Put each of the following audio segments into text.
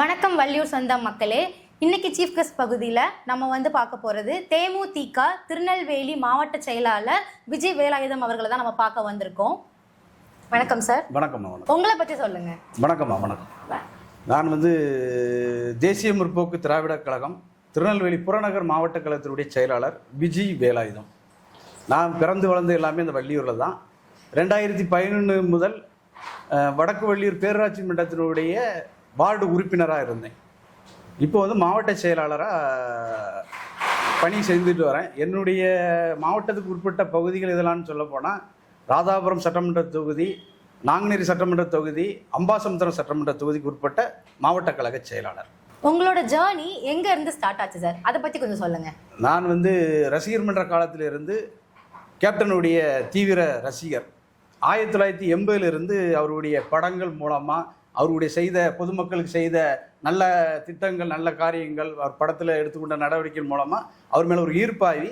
வணக்கம் வள்ளியூர் சொந்தம் மக்களே. இன்னைக்கு சீஃப் கெஸ்ட் பகுதியில் நம்ம வந்து பார்க்க போகிறது தேமுதிக திருநெல்வேலி மாவட்ட செயலாளர் விஜய் வேலாயுதம் அவர்களை தான் நம்ம பார்க்க வந்திருக்கோம். வணக்கம் சார் வணக்கம் உங்களை பற்றி சொல்லுங்க. வணக்கம்மா வணக்கம். நான் வந்து தேசிய முற்போக்கு திராவிடக் கழகம் திருநெல்வேலி புறநகர் மாவட்ட கழகத்தினுடைய செயலாளர் விஜி வேலாயுதம். நான் பிறந்து வளர்ந்து எல்லாமே இந்த வள்ளியூரில் தான். ரெண்டாயிரத்தி பதினொன்று முதல் வடக்கு வள்ளியூர் பேரூராட்சி மன்றத்தினுடைய வார்டு உறுப்பினராக இருந்தேன். இப்போ வந்து மாவட்ட செயலாளராக பணி செஞ்சுட்டு வரேன். என்னுடைய மாவட்டத்துக்கு உட்பட்ட பகுதிகள் இதெல்லாம் சொல்ல போனால் ராதாபுரம் சட்டமன்ற தொகுதி நாங்குநேரி சட்டமன்ற தொகுதி அம்பாசமுத்திரம் சட்டமன்ற தொகுதிக்கு உட்பட்ட மாவட்ட கழக செயலாளர். உங்களோட ஜேர்னி எங்க இருந்து ஸ்டார்ட் ஆச்சு சார் அதை பற்றி கொஞ்சம் சொல்லுங்க. நான் வந்து ரசிகர் மன்ற காலத்திலிருந்து கேப்டனுடைய தீவிர ரசிகர். ஆயிரத்தி தொள்ளாயிரத்தி எண்பதுலேருந்து அவருடைய படங்கள் மூலமாக அவருடைய செய்த பொதுமக்களுக்கு செய்த நல்ல திட்டங்கள் நல்ல காரியங்கள் அவர் படத்தில் எடுத்துக்கொண்ட நடவடிக்கைகள் மூலமாக அவர் மேலே ஒரு ஈர்ப்பாகி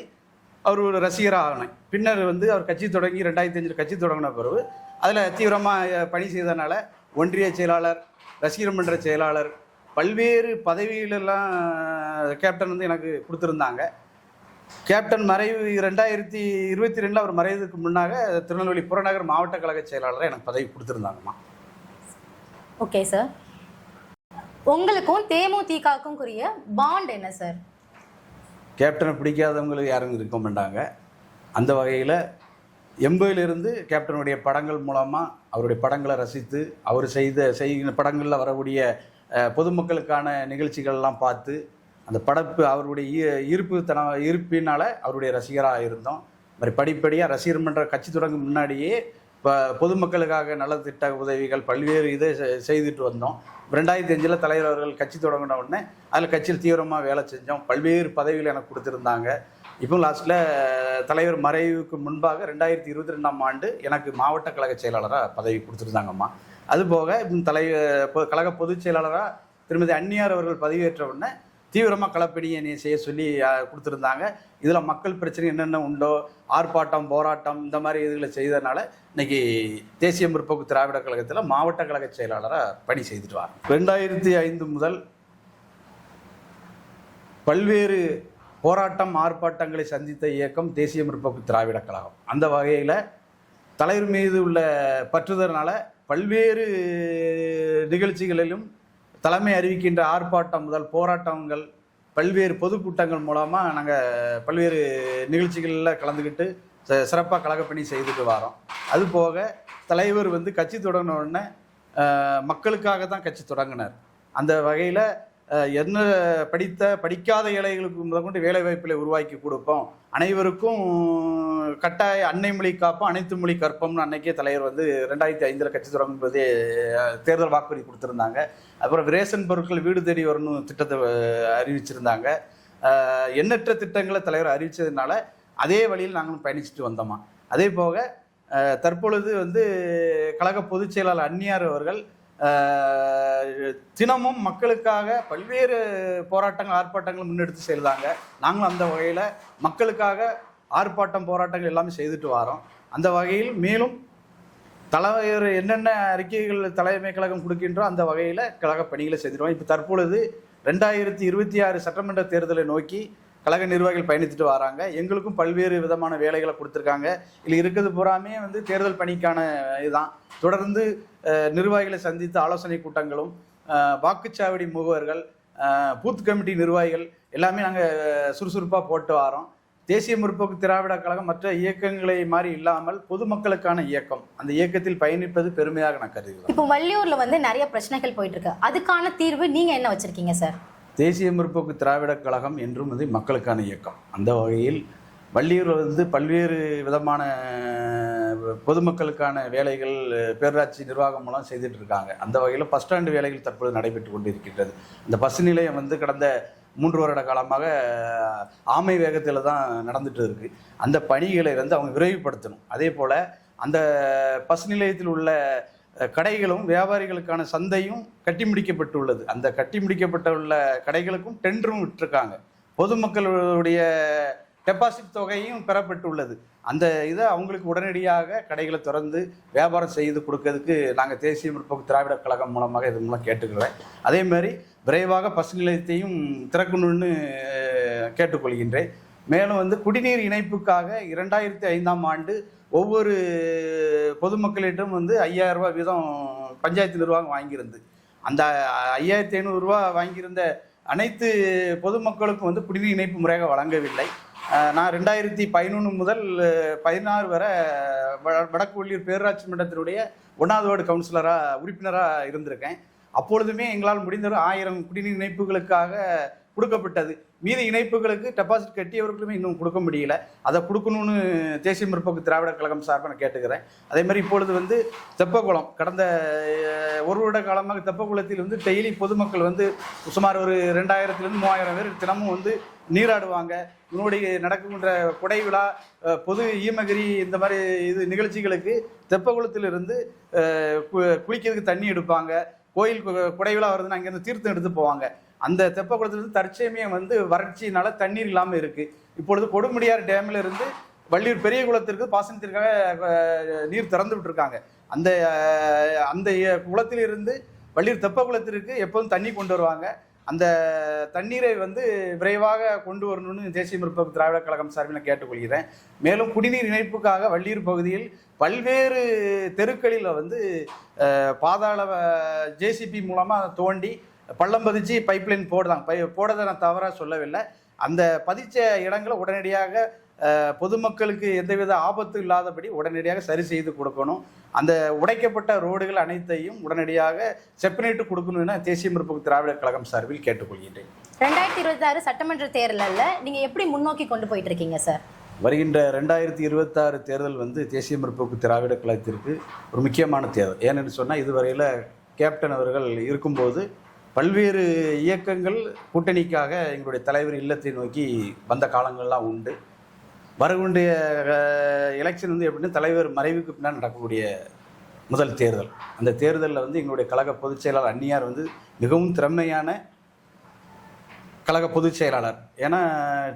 அவர் ஒரு ரசிகராக பின்னர் வந்து அவர் கட்சி தொடங்கி ரெண்டாயிரத்தி அஞ்சில் கட்சி தொடங்கின பிறகு அதில் தீவிரமாக பணி செய்தனால ஒன்றிய செயலாளர் ரசிகர் மன்ற செயலாளர் பல்வேறு பதவிகளெல்லாம் கேப்டன் வந்து எனக்கு கொடுத்துருந்தாங்க. கேப்டன் மறைவு ரெண்டாயிரத்தி இருபத்தி ரெண்டில் அவர் மறைவதற்கு முன்னாக திருநெல்வேலி புறநகர் மாவட்ட கழக செயலாளராக எனக்கு பதவி கொடுத்துருந்தாங்கம்மா. ஓகே சார் உங்களுக்கும் தேமுதிகவுக்கும் குறிய பாண்ட் என்ன சார் கேப்டனை பிடிக்காதவங்களுக்கு யாரும் இருக்க மாட்டாங்க. அந்த வகையில் எண்பதிலிருந்து கேப்டனுடைய படங்கள் மூலமாக அவருடைய படங்களை ரசித்து அவர் செய்த செய்கிற படங்களில் வரக்கூடிய பொதுமக்களுக்கான நிகழ்ச்சிகள்லாம் பார்த்து அந்த படப்பு அவருடைய ஈ- ஈர்ப்பு தன ஈர்ப்பினால் அவருடைய ரசிகராக இருந்தோம். மாதிரி படிப்படியாக ரசிகர் மன்ற கட்சி தொடங்கும் முன்னாடியே இப்போ பொதுமக்களுக்காக நலத்திட்ட உதவிகள் பல்வேறு இதை செ- செய்துட்டு வந்தோம். ரெண்டாயிரத்தி அஞ்சில் தலைவர் அவர்கள் கட்சி தொடங்கின உடனே அதில் கட்சியில் தீவிரமாக வேலை செஞ்சோம். பல்வேறு பதவிகள் எனக்கு கொடுத்துருந்தாங்க. இப்போ லாஸ்ட்டில் தலைவர் மறைவுக்கு முன்பாக ரெண்டாயிரத்தி இருபத்தி ரெண்டாம் ஆண்டு எனக்கு மாவட்ட கழக செயலாளராக பதவி கொடுத்துருந்தாங்கம்மா. அதுபோக தலைவர் தலை கழக பொதுச் செயலாளராக திருமதி அந்நியார் அவர்கள் பதவியேற்ற உடனே தீவிரமாக களப்பணியை நீ செய்ய சொல்லி கொடுத்துருந்தாங்க. இதில் மக்கள் பிரச்சனை என்னென்ன உண்டோ ஆர்ப்பாட்டம் போராட்டம் இந்த மாதிரி இதுகளை செய்ததுனால இன்னைக்கு தேசிய முற்போக்கு திராவிட கழகத்தில் மாவட்ட கழக செயலாளராக பணி செய்துட்டு வாங்க ரெண்டாயிரத்தி ஐந்து முதல் பல்வேறு போராட்டம் ஆர்ப்பாட்டங்களை சந்தித்த இயக்கம் தேசிய முற்போக்கு திராவிட கழகம். அந்த வகையில் தலைவர் மீது உள்ள பற்றுதல்னால பல்வேறு நிகழ்ச்சிகளிலும் தலைமை அறிவிக்கின்ற ஆர்ப்பாட்டம் முதல் போராட்டங்கள் பல்வேறு பொதுக்கூட்டங்கள் மூலமாக நாங்கள் பல்வேறு நிகழ்ச்சிகளில் கலந்துக்கிட்டு சிறப்பாக கழகப்பணி செய்துட்டு வரோம். அது போக தலைவர் வந்து கட்சி தொடங்கின உடனே மக்களுக்காக தான் கட்சி தொடங்கினார். அந்த வகையில் என்ன படித்த படிக்காத ஏழைகளுக்கு முதற்கொண்டு வேலை வாய்ப்புகளை உருவாக்கி கொடுப்போம். அனைவருக்கும் கட்டாய அன்னை மொழி காப்போம் அனைத்து மொழி கற்பம்னு அன்னைக்கே தலைவர் வந்து ரெண்டாயிரத்தி ஐந்தில் கட்சி தொடங்கும் போதே தேர்தல் வாக்குறுதி கொடுத்துருந்தாங்க. அப்புறம் ரேஷன் பொருட்கள் வீடு தேடி வரணும் திட்டத்தை அறிவிச்சிருந்தாங்க. எண்ணற்ற திட்டங்களை தலைவர் அறிவித்ததுனால அதே வழியில் நாங்களும் பயணிச்சுட்டு வந்தோமா. அதே போக தற்பொழுது வந்து கழக பொதுச் செயலாளர் அந்நியார் அவர்கள் தினமும் மக்களுக்காக பல்வேறு போராட்டங்கள் ஆர்ப்பாட்டங்கள் முன்னெடுத்து செல்லாங்க நாங்களும் அந்த வகையில் மக்களுக்காக ஆர்ப்பாட்டம் போராட்டங்கள் எல்லாமே செய்துட்டு வரோம். அந்த வகையில் மேலும் தலைவர் என்னென்ன அறிக்கைகள் தலைமை கழகம் கொடுக்கின்றோ அந்த வகையில் கழக பணிகளை செய்திருவோம் இப்போ தற்பொழுது ரெண்டாயிரத்தி இருபத்தி ஆறு சட்டமன்ற தேர்தலை நோக்கி கழக நிர்வாகிகள் பயணித்துட்டு வராங்க. எங்களுக்கும் பல்வேறு விதமான வேலைகளை கொடுத்துருக்காங்க. இதில் இருக்கிறது பூராமே வந்து தேர்தல் பணிக்கான இதுதான். தொடர்ந்து நிர்வாகிகளை சந்தித்து ஆலோசனை கூட்டங்களும் வாக்குச்சாவடி முகவர்கள் பூத் கமிட்டி நிர்வாகிகள் எல்லாமே நாங்கள் சுறுசுறுப்பாக போட்டு வரோம். தேசிய முற்போக்கு திராவிட கழகம் மற்ற இயக்கங்களை மாதிரி இல்லாமல் பொதுமக்களுக்கான இயக்கம். அந்த இயக்கத்தில் பயணிப்பது பெருமையாக நான் கருதுகிறேன். இப்போ வள்ளியூர்ல வந்து நிறைய பிரச்சனைகள் போயிட்டு இருக்கு அதுக்கான தீர்வு நீங்க என்ன வச்சிருக்கீங்க சார்? தேசிய முற்போக்கு திராவிட கழகம் என்றும் வந்து மக்களுக்கான இயக்கம். அந்த வகையில் வள்ளியூர் வந்து பல்வேறு விதமான பொதுமக்களுக்கான வேலைகள் பேரூராட்சி நிர்வாகம் மூலம் செய்துட்டு இருக்காங்க. அந்த வகையில் பஸ் ஸ்டாண்டு வேலைகள் தற்பொழுது நடைபெற்று கொண்டு இருக்கின்றது இந்த பஸ் நிலையம் வந்து கடந்த மூன்று வருட காலமாக ஆமை வேகத்தில் தான் நடந்துட்டு இருக்கு. அந்த பணிகளை வந்து அவங்க விரைவுபடுத்தணும். அதே போல் அந்த பஸ் நிலையத்தில் உள்ள கடைகளும் வியாபாரிகளுக்கான சந்தையும் கட்டி முடிக்கப்பட்டுள்ளது அந்த கட்டி முடிக்கப்பட்டுள்ள கடைகளுக்கும் டெண்டரும் விட்டிருக்காங்க. பொதுமக்களுடைய டெபாசிட் தொகையும் பெறப்பட்டுள்ளது. அந்த இதை அவங்களுக்கு உடனடியாக கடைகளை திறந்து வியாபாரம் செய்து கொடுக்கறதுக்கு நாங்கள் தேசிய முற்போக்கு திராவிட கழகம் மூலமாக இது மூலம் கேட்டுக்கிறேன். அதே மாதிரி விரைவாக பசு நிலையத்தையும் திறக்கணும்னு கேட்டுக்கொள்கின்றேன். மேலும் வந்து குடிநீர் இணைப்புக்காக இரண்டாயிரத்தி ஐந்தாம் ஆண்டு ஒவ்வொரு பொதுமக்களிடம் வந்து ஐயாயிரம் ரூபாய் வீதம் பஞ்சாயத்து நிர்வாகம் வாங்கியிருந்து அந்த ஐயாயிரத்தி ஐநூறுரூவா வாங்கியிருந்த அனைத்து பொதுமக்களுக்கும் வந்து குடிநீர் இணைப்பு முறையாக வழங்கவில்லை. நான் ரெண்டாயிரத்தி பதினொன்று முதல் பதினாறு வரை வடக்கு உள்ளூர் பேரூராட்சி மன்றத்தினுடைய ஒன்றாவது வார்டு கவுன்சிலராக உறுப்பினராக இருந்திருக்கேன். அப்பொழுதுமே எங்களால் முடிந்தவரை ஆயிரம் குடிநீர் இணைப்புகளுக்காக கொடுக்கப்பட்டது. மீதி இணைப்புகளுக்கு டெபாசிட் கட்டியவர்களுமே இன்னும் கொடுக்க முடியல. அதை கொடுக்கணும்னு தேசிய முற்போக்கு திராவிட கழகம் சார்பாக நான் கேட்டுக்கிறேன். அதே மாதிரி இப்பொழுது வந்து தெப்பக்குளம் கடந்த ஒரு வருட காலமாக தெப்பகுளத்தில் வந்து டெய்லி பொதுமக்கள் வந்து சுமார் ஒரு ரெண்டாயிரத்துலேருந்து மூவாயிரம் பேர் தினமும் வந்து நீராடுவாங்க. முன்னோடி நடக்கின்ற கொடை விழா பொது ஈமகிரி இந்த மாதிரி இது நிகழ்ச்சிகளுக்கு தெப்பகுளத்திலிருந்து கு- குளிக்கிறதுக்கு தண்ணி எடுப்பாங்க. கோயில் குடை விழா வருதுன்னா அங்கேருந்து தீர்த்தம் எடுத்து போவாங்க. அந்த தெப்பக்குளத்திலிருந்து தற்சமயம் வந்து வறட்சியினால தண்ணீர் இல்லாமல் இருக்கு. இப்பொழுது கொடுமுடியார் டேம்ல இருந்து வள்ளியூர் பெரிய குளத்திற்கு பாசனத்திற்காக நீர் திறந்து விட்டுருக்காங்க. அந்த அந்த குளத்திலிருந்து வள்ளியூர் தெப்ப குளத்திற்கு எப்போதும் தண்ணி கொண்டு வருவாங்க. அந்த தண்ணீரை வந்து விரைவாக கொண்டு வரணும்னு தேசிய முற்போக்கு திராவிட கழகம் சார்பில் நான் கேட்டுக்கொள்கிறேன். மேலும் குடிநீர் இணைப்புக்காக வள்ளியூர் பகுதியில் பல்வேறு தெருக்களில் வந்து பாதாள ஜேசிபி மூலமாக தோண்டி பள்ளம் பதிச்சு பைப்லைன் போடுறாங்க பை போடுறதை நான் தவறாக சொல்லவில்லை. அந்த பதிச்ச இடங்களை உடனடியாக பொதுமக்களுக்கு எந்தவித ஆபத்து இல்லாதபடி உடனடியாக சரி செய்து கொடுக்கணும். அந்த உடைக்கப்பட்ட ரோடுகள் அனைத்தையும் உடனடியாக செப்பனேட்டு கொடுக்கணும்னு தேசிய முற்போக்கு திராவிட கழகம் சார்பில் கேட்டுக்கொள்கின்றேன். ரெண்டாயிரத்தி இருபத்தி ஆறு சட்டமன்ற தேர்தலில் நீங்க எப்படி முன்னோக்கி கொண்டு போயிட்டு இருக்கீங்க சார்? வருகின்ற ரெண்டாயிரத்தி இருபத்தாறு தேர்தல் வந்து தேசிய முற்போக்கு திராவிட கழகத்திற்கு ஒரு முக்கியமான தேர்தல். ஏன்னு சொன்னால் இதுவரையில் கேப்டன் அவர்கள் இருக்கும்போது பல்வேறு இயக்கங்கள் கூட்டணிக்காக எங்களுடைய தலைவர் இல்லத்தை நோக்கி வந்த காலங்கள்லாம் உண்டு. வரக்கூடிய எலெக்ஷன் வந்து எப்படின்னா தலைவர் மறைவுக்கு பின்னால் நடக்கக்கூடிய முதல் தேர்தல். அந்த தேர்தலில் வந்து எங்களுடைய கழக பொதுச் செயலாளர் அந்நியார் வந்து மிகவும் திறமையான கழக பொதுச் செயலாளர். ஏன்னா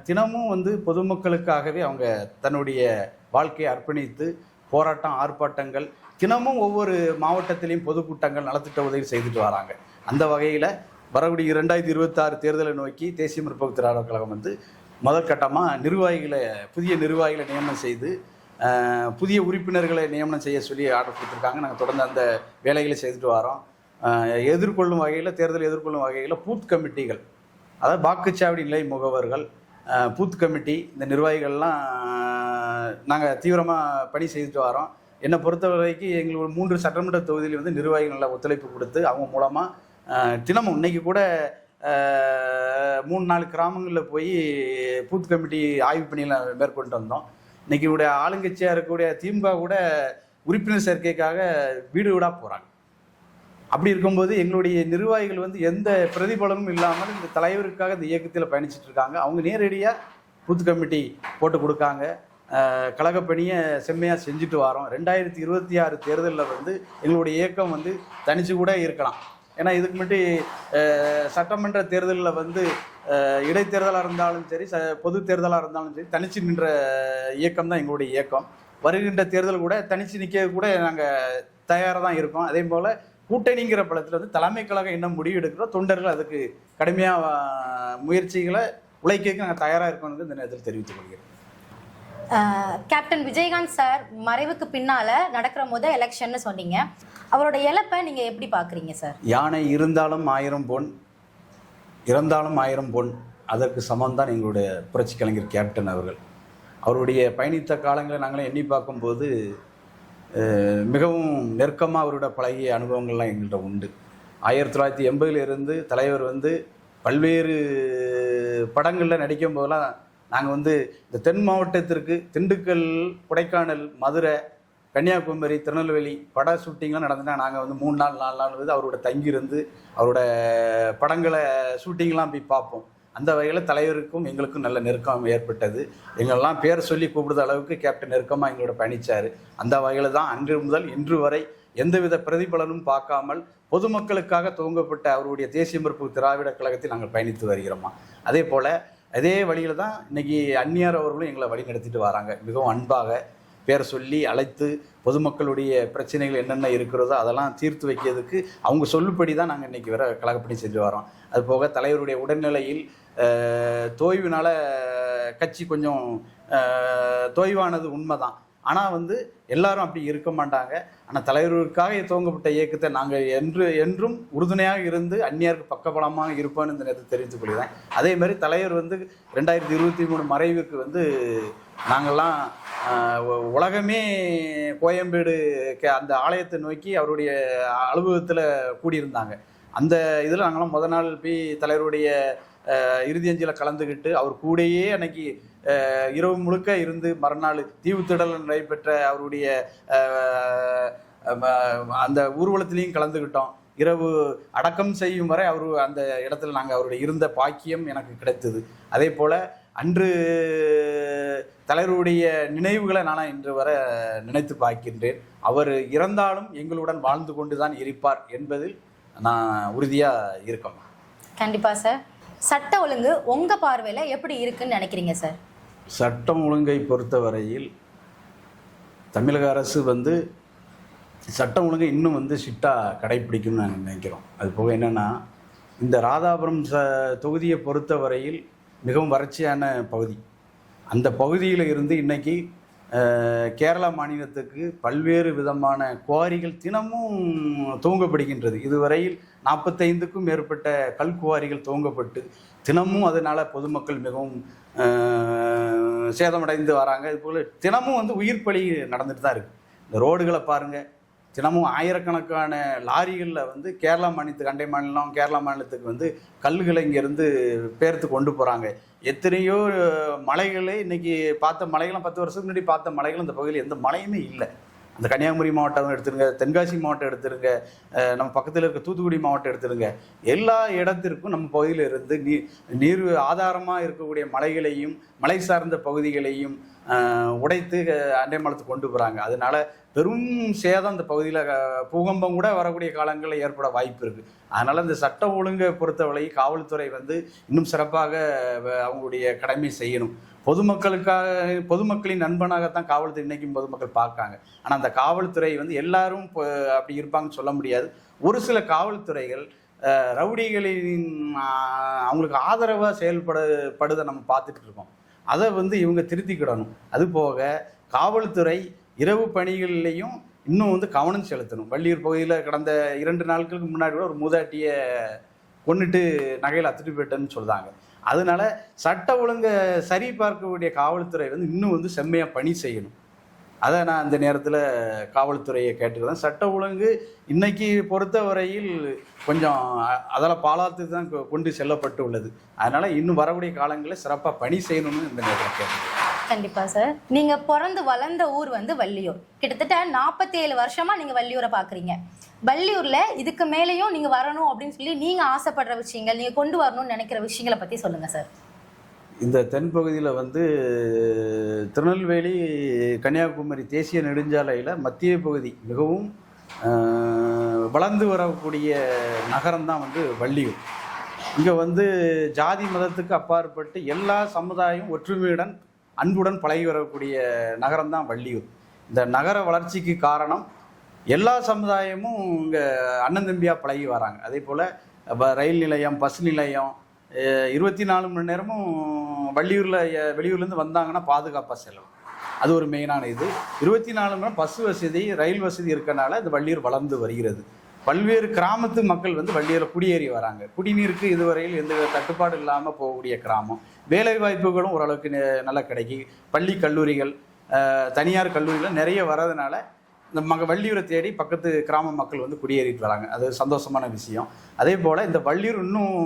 தினமும் வந்து பொதுமக்களுக்காகவே அவங்க தன்னுடைய வாழ்க்கையை அர்ப்பணித்து போராட்டம் ஆர்ப்பாட்டங்கள் தினமும் ஒவ்வொரு மாவட்டத்திலையும் பொதுக்கூட்டங்கள் நலத்திட்ட உதவி செய்துட்டு வராங்க. அந்த வகையில் வரக்கூடிய இரண்டாயிரத்தி இருபத்தாறு தேர்தலை நோக்கி தேசிய முற்போக்கு திராவிட கழகம் வந்து முதற்கட்டமாக நிர்வாகிகளை புதிய நிர்வாகிகளை நியமனம் செய்து புதிய உறுப்பினர்களை நியமனம் செய்ய சொல்லி ஆர்டர் கொடுத்துருக்காங்க. நாங்கள் தொடர்ந்து அந்த வேலைகளை செய்துட்டு வரோம். எதிர்கொள்ளும் வகையில் தேர்தல் எதிர்கொள்ளும் வகையில் பூத் கமிட்டிகள் அதாவது வாக்குச்சாவடி நிலை முகவர்கள் பூத் கமிட்டி இந்த நிர்வாகிகள்லாம் நாங்கள் தீவிரமாக பணி செய்துட்டு வரோம். என்னை பொறுத்தவரைக்கும் எங்களுக்கு மூன்று சட்டமன்ற தொகுதியில் வந்து நிர்வாகிகள் நல்லா ஒத்துழைப்பு கொடுத்து அவங்க மூலமாக தினமும். இன்னைக்கு கூட மூணு நாலு கிராமங்களில் போய் பூத் கமிட்டி ஆய்வு பணியில் மேற்கொண்டு வந்தோம். இன்னைக்கு உடைய ஆளுங்கட்சியாக இருக்கக்கூடிய திமுக கூட உறுப்பினர் சேர்க்கைக்காக வீடு வீடாக போகிறாங்க அப்படி இருக்கும்போது எங்களுடைய நிர்வாகிகள் வந்து எந்த பிரதிபலனும் இல்லாமல் இந்த தலைவருக்காக இந்த இயக்கத்தில் பயணிச்சுட்டு இருக்காங்க. அவங்க நேரடியாக பூத் கமிட்டி போட்டு கொடுக்காங்க. கழகப்பணியை செம்மையாக செஞ்சுட்டு வரோம். ரெண்டாயிரத்தி இருபத்தி ஆறு தேர்தலில் வந்து எங்களுடைய இயக்கம் வந்து தனிச்சு கூட இருக்கலாம். ஏன்னா இதுக்கு முன்னாடி சட்டமன்ற தேர்தலில் வந்து இடைத்தேர்தலாக இருந்தாலும் சரி ச பொது தேர்தலாக இருந்தாலும் சரி தனிச்சு நின்ற இயக்கம் தான் எங்களுடைய இயக்கம். வருகின்ற தேர்தல் கூட தனிச்சு நிற்க கூட நாங்கள் தயாராக தான் இருக்கோம். அதே போல் கூட்டணிங்கிற பலத்தில் வந்து தலைமை கழகம் என்ன முடிவு எடுக்கிறோம் தொண்டர்கள் அதுக்கு கடுமையாக முயற்சிகளை உழைக்க நாங்கள் தயாராக இருக்கோம்னு இந்த நேரத்தில் தெரிவித்துக் கொள்கிறேன். கேப்டன் விஜயகாந்த் சார் மறைவுக்கு பின்னால் நடக்கிற முத எலெக்ஷன்னு சொன்னீங்க. அவரோட இழப்பை நீங்க எப்படி பாக்குறீங்க சார் யானை இருந்தாலும் ஆயிரம் பொன் இறந்தாலும் ஆயிரம் பொன். அதற்கு சமம்தான் எங்களுடைய புரட்சி கலைஞர் கேப்டன் அவர்கள். அவருடைய பயணித்த காலங்களை நாங்களே எண்ணி பார்க்கும்போது மிகவும் நெருக்கமாக அவரோட பழகிய அனுபவங்கள்லாம் எங்கள்கிட்ட உண்டு. ஆயிரத்தி தொள்ளாயிரத்தி எண்பதுலேருந்து தலைவர் வந்து பல்வேறு படங்களில் நடிக்கும் போதெல்லாம் நாங்கள் வந்து இந்த தென் மாவட்டத்திற்கு திண்டுக்கல் கொடைக்கானல் மதுரை கன்னியாகுமரி திருநெல்வேலி பட ஷூட்டிங்லாம் நடந்துனா நாங்கள் வந்து மூணு நாள் நாலு நாள் வந்து அவரோட தங்கியிருந்து அவரோட படங்களை ஷூட்டிங்லாம் போய் பார்ப்போம். அந்த வகையில் தலைவருக்கும் எங்களுக்கும் நல்ல நெருக்கம் ஏற்பட்டது. எங்களெல்லாம் பேர் சொல்லி கூப்பிடுற அளவுக்கு கேப்டன் நெருக்கமாக எங்களோட பயணிச்சார். அந்த வகையில் தான் அன்று முதல் இன்று வரை எந்தவித பிரதிபலனும் பார்க்காமல் பொதுமக்களுக்காக துவங்கப்பட்ட அவருடைய தேசிய மறுப்பு திராவிட கழகத்தில் நாங்கள் பயணித்து வருகிறோமா. அதே போல் அதே வழியில் தான் இன்னைக்கு அந்நியார் அவர்களும் எங்களை வழி நடத்திட்டு வராங்க. மிகவும் அன்பாக பேரை சொல்லி அழைத்து பொதுமக்களுடைய பிரச்சனைகள் என்னென்ன இருக்கிறதோ அதெல்லாம் தீர்த்து வைக்கிறதுக்கு அவங்க சொல்லுபடி தான் நாங்கள் இன்றைக்கி வர கழகப்பணி செஞ்சு வரோம். அது போக தலைவருடைய உடல்நிலையில் தோய்வினால் கட்சி கொஞ்சம் தோய்வானது தொய்வானது உண்மைதான். ஆனால் வந்து எல்லாரும் அப்படி இருக்க மாட்டாங்க. ஆனால் தலைவருக்காக துவங்கப்பட்ட இயக்கத்தை நாங்கள் என்று என்றும் உறுதுணையாக இருந்து அந்நியருக்கு பக்கபலமாக இருப்போம்னு இந்த நேரத்தை தெரிவித்துக் கொள்கிறேன். அதே மாதிரி தலைவர் வந்து ரெண்டாயிரத்தி இருபத்தி மூணு மறைவுக்கு வந்து நாங்கள்லாம் உலகமே கோயம்பேடு அந்த ஆலயத்தை நோக்கி அவருடைய அலுவலகத்தில் கூடியிருந்தாங்க. அந்த இதில் நாங்களாம் முத நாள் போய் தலைவருடைய இறுதியஞ்சியில் கலந்துக்கிட்டு அவர் கூடயே அன்னைக்கு இரவு முழுக்க இருந்து மறுநாள் தீவுத்திடல் நடைபெற்ற அவருடைய அந்த ஊர்வலத்திலையும் கலந்துக்கிட்டோம் இரவு அடக்கம் செய்யும் வரை அவர் அந்த இடத்துல நாங்கள் அவருடைய இருந்த பாக்கியம் எனக்கு கிடைத்தது. அதே போல் அன்று தலைவருடைய நினைவுகளை நான் இன்று வரை நினைத்து பார்க்கின்றேன். அவர் இறந்தாலும் எங்களுடன் வாழ்ந்து கொண்டு தான் இருப்பார் என்பதில் நான் உறுதியாக இருக்கேன் கண்டிப்பா சார். சட்ட ஒழுங்கு உங்க பார்வையில எப்படி இருக்குன்னு நினைக்கிறீங்க சார்? சட்டம் ஒழுங்கை பொறுத்தவரையில் தமிழக அரசு வந்து சட்டம் ஒழுங்கை இன்னும் வந்து சிட்டாக கடைப்பிடிக்கும்னு நாங்கள் நினைக்கிறோம். அது போக என்னென்னா இந்த ராதாபுரம் ச தொகுதியை பொறுத்தவரையில் மிகவும் வறட்சியான பகுதி. அந்த பகுதியில் இருந்து இன்னைக்கு கேரளா மாநிலத்துக்கு பல்வேறு விதமான குவாரிகள் தினமும் துவங்கப்படுகின்றது. இதுவரையில் நாற்பத்தைந்துக்கும் மேற்பட்ட கல் குவாரிகள் துவங்கப்பட்டு தினமும் அதனால் பொதுமக்கள் மிகவும் சேதமடைந்து வராங்க. இது போல் தினமும் வந்து உயிர் பலி நடந்துட்டு தான் இருக்குது இந்த ரோடுகளை பாருங்கள் தினமும் ஆயிரக்கணக்கான லாரிகளில் வந்து கேரளா மாநிலத்துக்கு அண்டை மாநிலம் கேரளா மாநிலத்துக்கு வந்து கல்லுகளை இங்கேருந்து பேர்த்து கொண்டு போகிறாங்க எத்தனையோ மலைகளே இன்னைக்கு பார்த்த மலைகளும் பத்து வருஷத்துக்கு முன்னாடி பார்த்த மலைகளும் இந்த பகுதியில் எந்த மலையுமே இல்லை. அந்த கன்னியாகுமரி மாவட்டம் எடுத்துருங்க தென்காசி மாவட்டம் எடுத்துருங்க நம்ம பக்கத்தில் இருக்க தூத்துக்குடி மாவட்டம் எடுத்துருங்க. எல்லா இடத்திற்கும் நம்ம பகுதியில் இருந்து நீர் நீர் ஆதாரமாக இருக்கக்கூடிய மலைகளையும் மலை சார்ந்த பகுதிகளையும் உடைத்து அஹ், அண்டை கொண்டு போகிறாங்க அதனால பெரும் சேதம் இந்த பகுதியில் பூகம்பம் கூட வரக்கூடிய காலங்களில் ஏற்பட வாய்ப்பு இருக்குது அதனால் இந்த சட்ட ஒழுங்கை பொறுத்தவரை காவல்துறை வந்து இன்னும் சிறப்பாக வ- அவங்களுடைய கடமை செய்யணும். பொதுமக்களுக்காக பொதுமக்களின் நண்பனாகத்தான் காவல்துறை இன்னைக்கும் பொதுமக்கள் பார்க்காங்க. ஆனால் அந்த காவல்துறை வந்து எல்லாரும் இப்போ அப்படி இருப்பாங்கன்னு சொல்ல முடியாது. ஒரு சில காவல்துறைகள் ரவுடிகளின் அவங்களுக்கு ஆதரவாக செயல்பட படுதை நம்ம பார்த்துட்டு இருக்கோம். அதை வந்து இவங்க திருத்திக்கிடணும். அது போக காவல்துறை இரவு பணிகள்லையும் இன்னும் வந்து கவனம் செலுத்தணும். வள்ளியூர் பகுதியில் கடந்த இரண்டு நாட்களுக்கு முன்னாடி கூட ஒரு மூதாட்டியை கொண்டுட்டு நகையில் அத்துட்டு போயிட்டேன்னு சொல்கிறாங்க அதனால சட்ட ஒழுங்கை சரி பார்க்கக்கூடிய காவல்துறை வந்து இன்னும் வந்து செம்மையாக பணி செய்யணும். அதை நான் அந்த நேரத்தில் காவல்துறையை கேட்டுக்கிறேன். சட்ட ஒழுங்கு இன்னைக்கு பொறுத்தவரையில் கொஞ்சம் அதில் பாலாத்து தான் கொ- கொண்டு செல்லப்பட்டு உள்ளது. அதனால் இன்னும் வரக்கூடிய காலங்களில் சிறப்பாக பணி செய்யணும்னு இந்த நேரத்தில் கேட்டுக்கிறேன். கண்டிப்பாக சார். நீங்கள் பிறந்து வளர்ந்த ஊர் வந்து வள்ளியூர். கிட்டத்தட்ட நாற்பத்தி ஏழு வருஷமாக நீங்கள் வள்ளியூரை பார்க்குறீங்க வள்ளியூர்ல இதுக்கு மேலேயும் நீங்க வரணும் அப்படின்னு சொல்லி நீங்க ஆசைப்படுற விஷயங்கள் நீங்க கொண்டு வரணும்னு நினைக்கிற விஷயங்களை பத்தி சொல்லுங்க சார். இந்த தென்பகுதியில் வந்து திருநெல்வேலி கன்னியாகுமரி தேசிய நெடுஞ்சாலையில் மத்திய பகுதி மிகவும் வளர்ந்து வரக்கூடிய நகரம்தான் வந்து வள்ளியூர். இங்கே வந்து ஜாதி மதத்துக்கு அப்பாற்பட்டு எல்லா சமுதாயம் ஒற்றுமையுடன் அன்புடன் பழகி வரக்கூடிய நகரம்தான் வள்ளியூர். இந்த நகர வளர்ச்சிக்கு காரணம் எல்லா சமுதாயமும் இங்கே அண்ணன் தம்பியாக பழகி வராங்க. அதே போல் ரயில் நிலையம் பஸ் நிலையம் இருபத்தி நாலு மணி நேரமும் வள்ளியூரில் வெளியூர்லேருந்து வந்தாங்கன்னா பாதுகாப்பாக செல்லலாம் அது ஒரு மெயினான இது. இருபத்தி நாலு மணி நேரம் பஸ் வசதி ரயில் வசதி இருக்கனால இந்த வள்ளியூர் வளர்ந்து வருகிறது. பல்வேறு கிராமத்து மக்கள் வந்து வள்ளியூரில் குடியேறி வராங்க. குடிநீருக்கு இதுவரையில் எந்த வித தட்டுப்பாடு இல்லாமல் போகக்கூடிய கிராமம். வேலை வாய்ப்புகளும் ஓரளவுக்கு நெ- நல்லா கிடைக்கி பள்ளி கல்லூரிகள் தனியார் கல்லூரிகள் நிறைய வர்றதுனால இந்த மக வள்ளியூரை தேடி பக்கத்து கிராம மக்கள் வந்து குடியேறிட்டு வராங்க. அது சந்தோஷமான விஷயம். அதே போல் இந்த வள்ளியூர் இன்னும்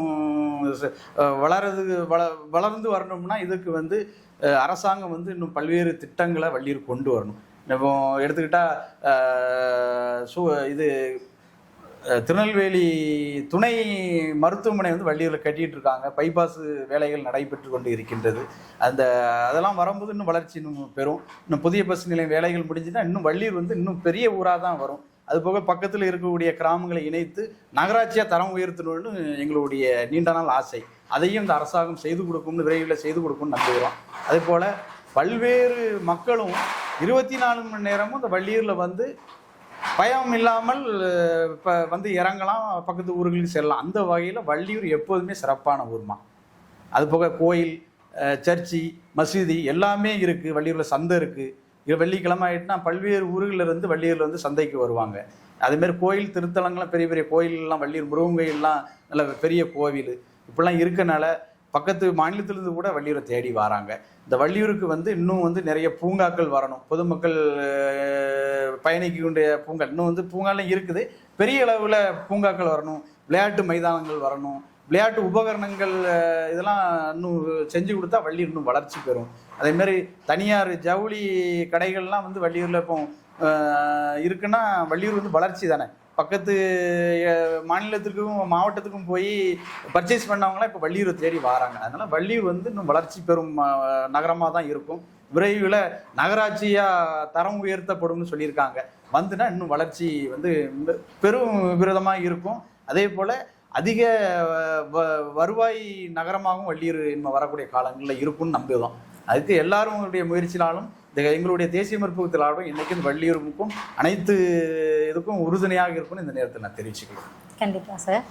வளரது வளர்றது வள வளர்ந்து வரணும்னா இதுக்கு வந்து அரசாங்கம் வந்து இன்னும் பல்வேறு திட்டங்களை வள்ளியூர் கொண்டு வரணும். இப்போ எடுத்துக்கிட்டால் சு இது திருநெல்வேலி துணை மருத்துவமனை வந்து வள்ளியூரில் கட்டிட்டு இருக்காங்க. பைபாஸ் வேலைகள் நடைபெற்று கொண்டு இருக்கின்றது. அந்த அதெல்லாம் வரும்போது இன்னும் வளர்ச்சி இன்னும் பெறும். இன்னும் புதிய பஸ் நிலையம் வேலைகள் முடிஞ்சுன்னா இன்னும் வள்ளியூர் வந்து இன்னும் பெரிய ஊராக தான் வரும். அதுபோக பக்கத்தில் இருக்கக்கூடிய கிராமங்களை இணைத்து நகராட்சியாக தரம் உயர்த்தணும்னு எங்களுடைய நீண்ட நாள் ஆசை. அதையும் இந்த அரசாங்கம் செய்து கொடுக்கும்னு விரைவில் செய்து கொடுக்கும்னு நம்புகிறோம். அதே போல் பல்வேறு மக்களும் இருபத்தி நாலு மணி நேரமும் இந்த வள்ளியூரில் வந்து பயம் இல்லாமல் இப்போ வந்து இறங்கலாம் பக்கத்து ஊர்களுக்கு செல்லலாம். அந்த வகையில் வள்ளியூர் எப்போதுமே சிறப்பான ஊர்மா. அது போக கோயில் சர்ச்சி மசூதி எல்லாமே இருக்குது வள்ளியூரில் சந்தை இருக்குது வெள்ளிக்கிழமை ஆகிட்டுனா பல்வேறு ஊர்களிலிருந்து வள்ளியூரில் வந்து சந்தைக்கு வருவாங்க. அதேமாரி கோயில் திருத்தலங்கள்லாம் பெரிய பெரிய கோயிலெலாம் வள்ளியூர் முருகன் கோயிலெலாம் நல்ல பெரிய கோவில். இப்படிலாம் இருக்கனால பக்கத்து மாநிலத்திலிருந்து கூட வள்ளியூரை தேடி வராங்க. இந்த வள்ளியூருக்கு வந்து இன்னும் வந்து நிறைய பூங்காக்கள் வரணும். பொதுமக்கள் பயணிக்கக்கூடிய பூங்கா இன்னும் வந்து பூங்காலாம் இருக்குது. பெரிய அளவில் பூங்காக்கள் வரணும். விளையாட்டு மைதானங்கள் வரணும். விளையாட்டு உபகரணங்கள் இதெல்லாம் இன்னும் செஞ்சு கொடுத்தா வள்ளியூர் இன்னும் வளர்ச்சி பெறும். அதேமாரி தனியார் ஜவுளி கடைகள்லாம் வந்து வள்ளியூரில் இப்போ இருக்குன்னா வள்ளியூர் வந்து வளர்ச்சி தானே? பக்கத்து மாநிலத்துக்கும் மாவட்டத்துக்கும் போய் பர்ச்சேஸ் பண்ணவங்களாம் இப்போ வள்ளியூரை தேடி வராங்க. அதனால் வள்ளியூர் வந்து இன்னும் வளர்ச்சி பெறும் நகரமாக தான் இருக்கும். விரைவில் நகராட்சியாக தரம் உயர்த்தப்படும்னு சொல்லியிருக்காங்க. வந்துன்னா இன்னும் வளர்ச்சி வந்து பெரும் விரதமாக இருக்கும். அதே போல் அதிக வ- வருவாய் நகரமாகவும் வள்ளியூர் இன்னும் வரக்கூடிய காலங்களில் இருக்கும்னு நம்புதோம் அதுக்கு எல்லாருடைய முயற்சினாலும் இந்த எங்களுடைய தேசிய மருத்துவத்திலாலும் இன்னைக்கு இந்த வள்ளியூருக்கும் அனைத்து இதுக்கும் உறுதுணையாக இருக்கும்னு இந்த நேரத்தில் நான் தெரிவிச்சுக்கிறேன். கண்டிப்பா சார்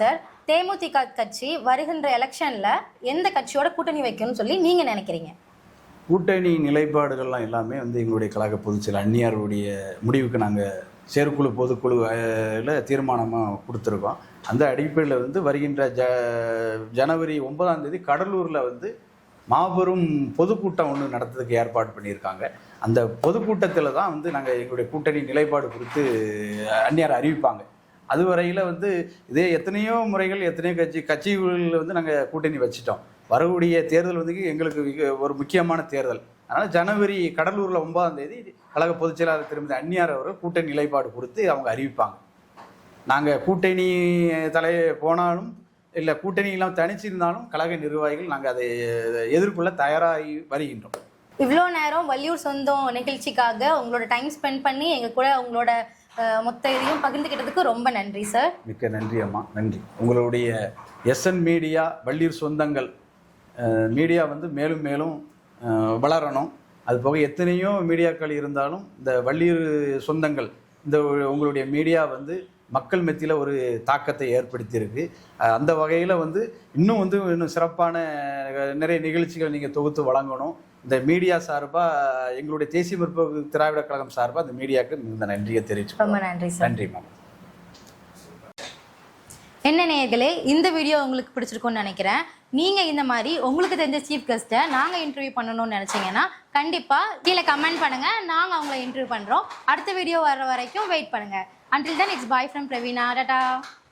சார் தேமுதிக கட்சி வருகின்ற எலெக்ஷன்ல எந்த கட்சியோட கூட்டணி வைக்கணும்னு சொல்லி நீங்க நினைக்கிறீங்க? கூட்டணி நிலைப்பாடுகள்லாம் எல்லாமே வந்து எங்களுடைய கழக பொதுச்செயலர் அந்நியாருடைய முடிவுக்கு நாங்கள் செயற்குழு பொதுக்குழுவில் தீர்மானமாக கொடுத்துருக்கோம். அந்த அடிப்படையில் வந்து வருகின்ற ஜ ஜனவரி ஒன்பதாம் தேதி கடலூரில் வந்து மாபெரும் பொதுக்கூட்டம் ஒன்று நடத்துறதுக்கு ஏற்பாடு பண்ணியிருக்காங்க. அந்த பொதுக்கூட்டத்தில் தான் வந்து நாங்கள் எங்களுடைய கூட்டணி நிலைப்பாடு குறித்து அந்நியார் அறிவிப்பாங்க. அதுவரையில் வந்து இதே எத்தனையோ முறைகள் எத்தனையோ கட்சி கட்சிகளில் வந்து நாங்கள் கூட்டணி வச்சிட்டோம். வரக்கூடிய தேர்தல் வந்து எங்களுக்கு ஒரு முக்கியமான தேர்தல். அதனால் ஜனவரி கடலூரில் ஒன்பதாம் தேதி கழக பொதுச் செயலாளர் திருமதி அந்நியார் அவர்கள் கூட்டணி நிலைப்பாடு கொடுத்து அவங்க அறிவிப்பாங்க. நாங்கள் கூட்டணி தலை போனாலும் இல்லை கூட்டணி இல்லாமல் தனிச்சிருந்தாலும் கழக நிர்வாகிகள் நாங்கள் அதை எதிர்கொள்ள தயாராகி வருகின்றோம். இவ்வளோ நேரம் வள்ளியூர் சொந்தம் நிகழ்ச்சிக்காக உங்களோட டைம் ஸ்பெண்ட் பண்ணி எங்க கூட உங்களோட மொத்த இதையும் பகிர்ந்துக்கிட்டதுக்கு ரொம்ப நன்றி சார் மிக்க நன்றி அம்மா. நன்றி. உங்களுடைய எஸ்என் மீடியா வள்ளியூர் சொந்தங்கள் மீடியா வந்து மேலும் மேலும் வளரணும். அது போக எத்தனையோ மீடியாக்கள் இருந்தாலும் இந்த வள்ளியூர் சொந்தங்கள் இந்த உங்களுடைய மீடியா வந்து மக்கள் மத்தியில் ஒரு தாக்கத்தை ஏற்படுத்தியிருக்கு. அந்த வகையில் வந்து இன்னும் வந்து இன்னும் சிறப்பான நிறைய நிகழ்ச்சிகள் நீங்கள் தொகுத்து வழங்கணும். இந்த மீடியா சார்பாக எங்களுடைய தேசிய முற்போக்கு திராவிட கழகம் சார்பாக அந்த மீடியாவுக்கு இந்த நன்றியை தெரிவிச்சு ரொம்ப நன்றி நன்றி மேம். என்ன நேயர்களே இந்த வீடியோ உங்களுக்கு பிடிச்சிருக்கும்னு நினைக்கிறேன். நீங்க இந்த மாதிரி உங்களுக்கு தெரிஞ்ச சீஃப் கெஸ்ட்டை நாங்க இன்டர்வியூ பண்ணணும்னு நினைச்சீங்கன்னா கண்டிப்பா கீழே கமெண்ட் பண்ணுங்க. நாங்க அவங்கள இன்டர்வியூ பண்றோம். அடுத்த வீடியோ வர வரைக்கும் வெயிட் பண்ணுங்க. Until then, it's bye from Pravina. Tata.